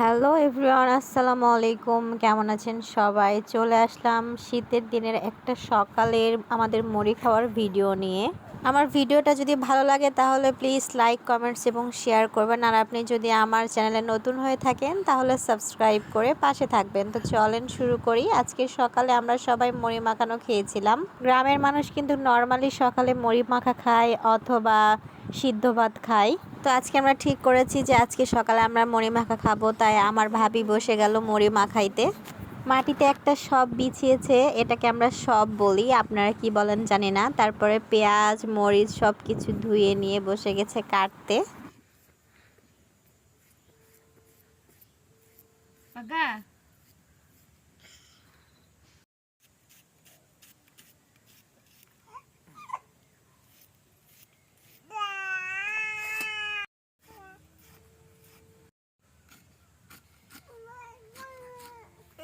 Hello everyone আসসালামু আলাইকুম কেমন আছেন সবাই? চলে আসলাম শীতের দিনের একটা সকালের আমাদের মুড়ি খাওয়ার ভিডিও নিয়ে। আমার ভিডিওটা যদি ভালো লাগে তাহলে প্লিজ লাইক কমেন্টস এবং শেয়ার করবেন। আর আপনি যদি আমার চ্যানেলে নতুন হয়ে থাকেন তাহলে সাবস্ক্রাইব করে পাশে থাকবেন। তো চলেন শুরু করি। আজকে সকালে আমরা সবাই মুড়ি মাখানো খেয়েছিলাম। গ্রামের মানুষ কিন্তু নর্মালি সকালে মুড়ি মাখা খায় অথবা সিদ্ধ ভাত খাই। তো আজকে আমরা ঠিক করেছি যে আজকে সকালে আমরা মুড়ি মাখা খাব, তাই আমার ভাবি বসে গেল মুড়ি মাখাইতে। মাটিতে একটা সব বিছিয়েছে, এটাকে আমরা সব বলি, আপনারা কি বলেন জানি না। তারপরে পেঁয়াজ, মরিচ সব কিছু ধুয়ে নিয়ে বসে গেছে কাটতে। পাকা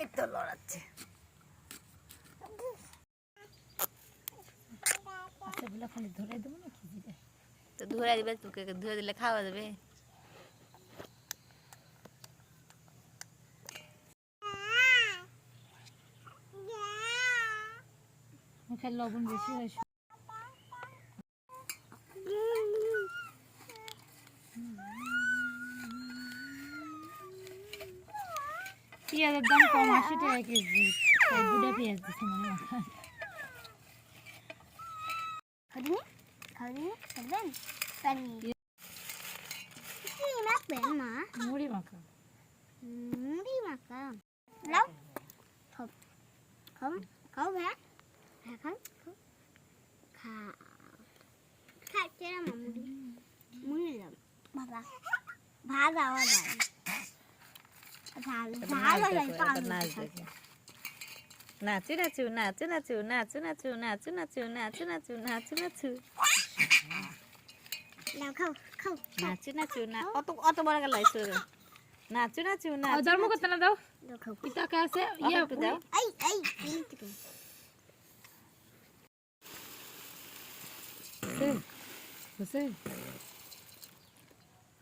এই তো লড়াচ্ছে। আচ্ছা বলে খালি ধরে দেবো না কি তো ধরে দিবে তোকে ধরে দিলে খাওয়া যাবে। মুখে লবণ বেশি হয় পেঁয়াজের দাম কম আশি টাকা কেজি দুটা পেঁয়াজ দিচ্ছে মনে হয় মুড়ি মাখা মুড়ি মাখা লাও không không không hả hả không không khà khà chứ mà muốn muốn làm bà bà bà giàu rồi নাচু নাচু নাচু নাচু নাচু নাচু নাচু নাচু নাচু নাচু নাচু নাচু লাও খাও খাও নাচু নাচু না অত অত বড় গেল নাচু নাচু না ধর্ম করতে না দাও খাও পিতাকে আছে ইয়ে একটু দাও এই এই কিন্তু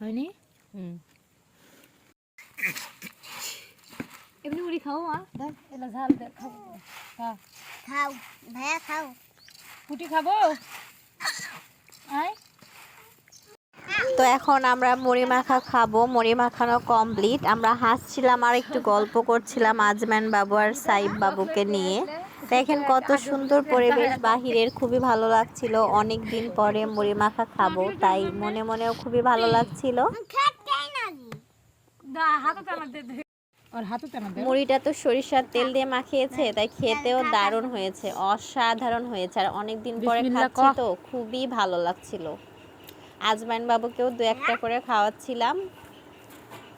হয়নি হুম এমনি মুড়ি খাও মা? এলা ঝাল দে খাও ভাইয়া খাও। ফুটি খাব? আয়। তো এখন আমরা মুড়ি মাখা খাব মুড়ি মাখানো কমপ্লিট আমরা হাসছিলাম আর একটু গল্প করছিলাম আজমান বাবু আর সাইব বাবুকে নিয়ে। দেখেন কত সুন্দর পরিবেশ বাহিরের খুবই ভালো লাগছিল। অনেক দিন পরে মুড়ি মাখা খাব তাই মনে মনেও খুবই ভালো লাগছিল। মুড়িটা তো সরিষার তেল দিয়ে মাখিয়েছে তাই খেতেও দারুণ হয়েছে অসাধারণ হয়েছে। আর অনেকদিন পরে খাচ্ছি তো খুবই ভালো লাগছিল। আজমাইন বাবুকেও দু একটা করে খাওয়াচ্ছিলাম।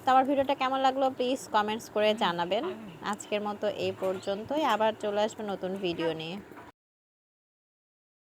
তো আমার ভিডিওটা কেমন লাগল প্লিজ কমেন্টস করে জানাবেন। আজকের মতো এই পর্যন্তই আবার চলে আসবে নতুন ভিডিও নিয়ে।